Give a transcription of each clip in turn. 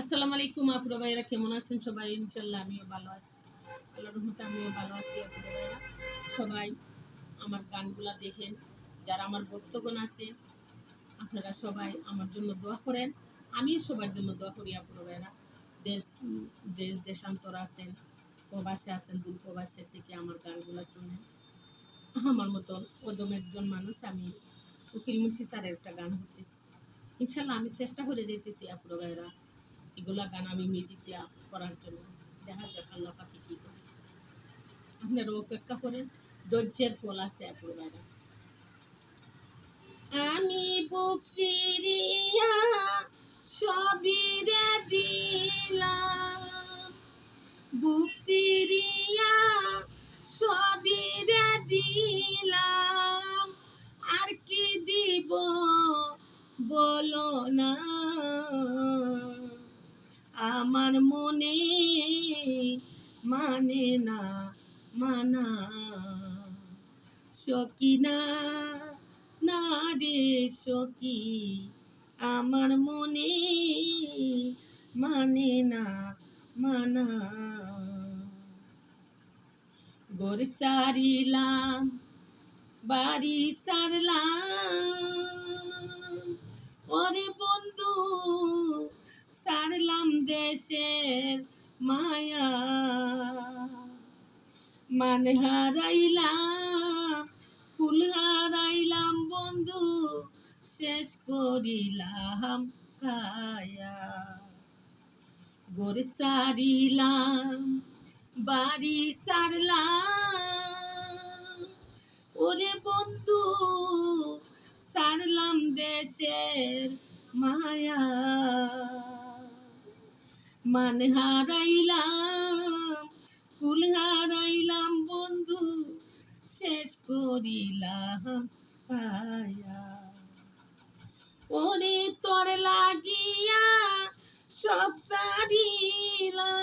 আসসালামু আলাইকুম, আফরো ভাইরা কেমন আছেন সবাই? ইনশাল্লাহ আমিও ভালো আছি। আল্লাহ রহমতে আমিও ভালো আছি, আফরো ভাইরা সবাই আমার গানগুলা দেখেন, যারা আমার ভক্তগণ আছে, আপনারা সবাই আমার জন্য দোয়া করেন। আমি সবার জন্য দোয়া করি, আফরো ভাইরা দেশ দেশ, দেশান্তর আছেন, প্রবাসে আছেন, দূর প্রবাসে থেকে আমার গানগুলা শুনেন। আমার মতন ওদম একজন মানুষ, আমি উকিল মুন্সি স্যারের একটা গান করতেছি ইনশাল্লাহ আমি চেষ্টা করে যেতেছি আপুরো ভাইরা এগুলা গান আমি মিউজিক দিয়া করার জন্য। দেখা যাক আল্লাহ পাখি কি করে। আপনারা অপেক্ষা করেন, ধৈর্যের ফল আছে আপুরো ভাইরা আমি বুক সিরিয়া সবিরে দিলাম। বুক সিরিয়া সবিরে দিলাম। আর কি দিব বলো না। আমার মনে মানে না মানা। সকিনা, না রে সকি, আমার মনে মানে না মানা। গোর সারিলাম বাড়ি সারলাম ওরে বন্ধু সারলাম দেশের মায়া। মান হারাইলাম, ফুল হারাইলাম বন্ধু, শেষ করিলাম গোর সারিলাম, বাড়ি সারলাম। ওরে বন্ধু, সারলাম দেশের মায়া। মান হারাইলাম কুল হারাইলাম বন্ধু, শেষ করিলাম কায়া ওরে তোর লাগিয়া সব সারিলাম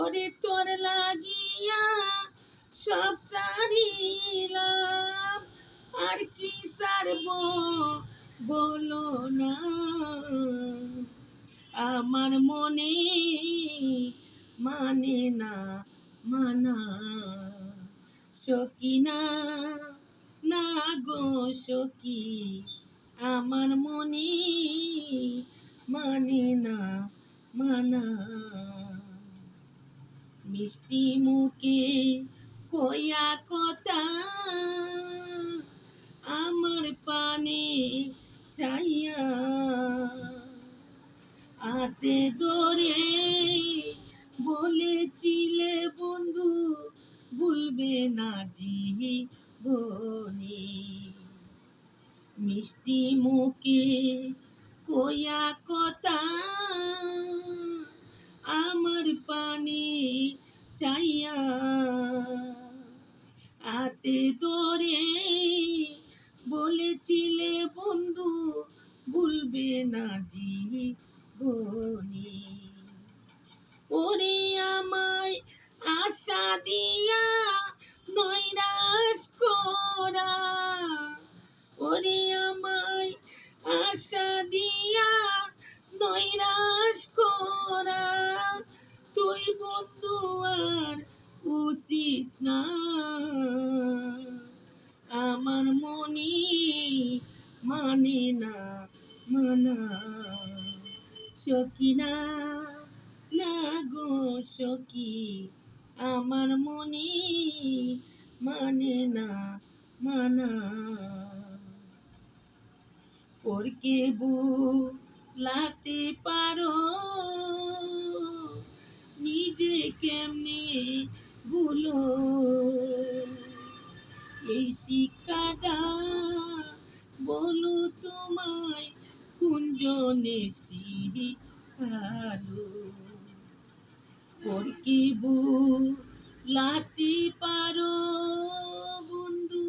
ওরে তোর লাগিয়া সব সারিলাম আর কি সারব বলো না। আমার মনে মানে না, মানা। সকিনা, না গো সকি, আমার মনে মানে না, মানা। মিষ্টি মুখে কয়া কথা, আমার পানে চাইয়া হাতে ধরে বলেছিলে, বন্ধু, ভুলবে না জীবনে। মিষ্টি মুখে কয়া কথা, আমার পানে চাইয়া। হাতে ধরে বলেছিলে, বন্ধু, ভুলবে না জীবনে। ওরে আমায় আশা দিয়া নৈরাশ করা। ওরে আমায় আশা দিয়া নৈরাশ করা। তুই বন্ধু আর উচিত না। আমার মনে মানে না, মানা। সকিনা না গো সকি আমার মনে মানে না, মানা। পরকে বুলাতে পারো? নিজে কেমনে ভুলো? এই শিক্ষাটা বলো তোমায় কুঞ্জনে শিখালো পরকে বুলাতে পারো বন্ধু,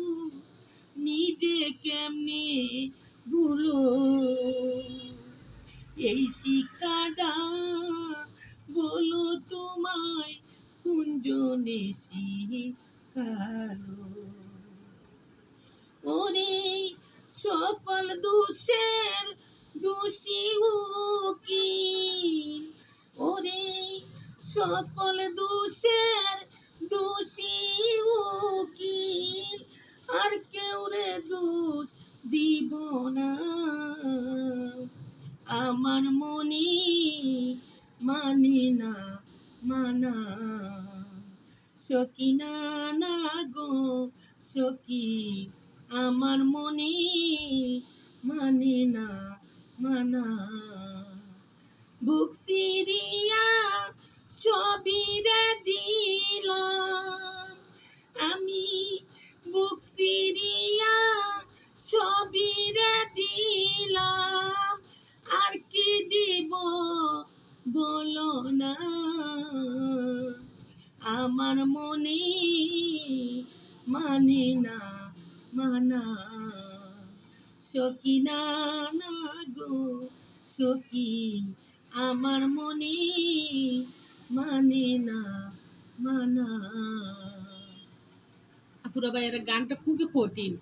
নিজে কেমনে ভুলো? এই শিক্ষাটা বলো তোমায় কুঞ্জনে শিখালো ওরে সকল দোষের দোষী ও কি সকল দোষের দোষী উকিল, আর কেউ রে দোষ দিব না। আমার মনি মানে না মানা। সকিনা না গো সকি আমার মনি মানে না মানা। বুক সিরিয়া সবিরে দিলাম। আমি বুক সিরিয়া সবিরে দিলাম। আর কি দিব বলো না। আমার মনে মানে না, মানা। সকিনা না গো সখী আমার মনে মানে না মানা। আপুরা এর গানটা খুবই কঠিন।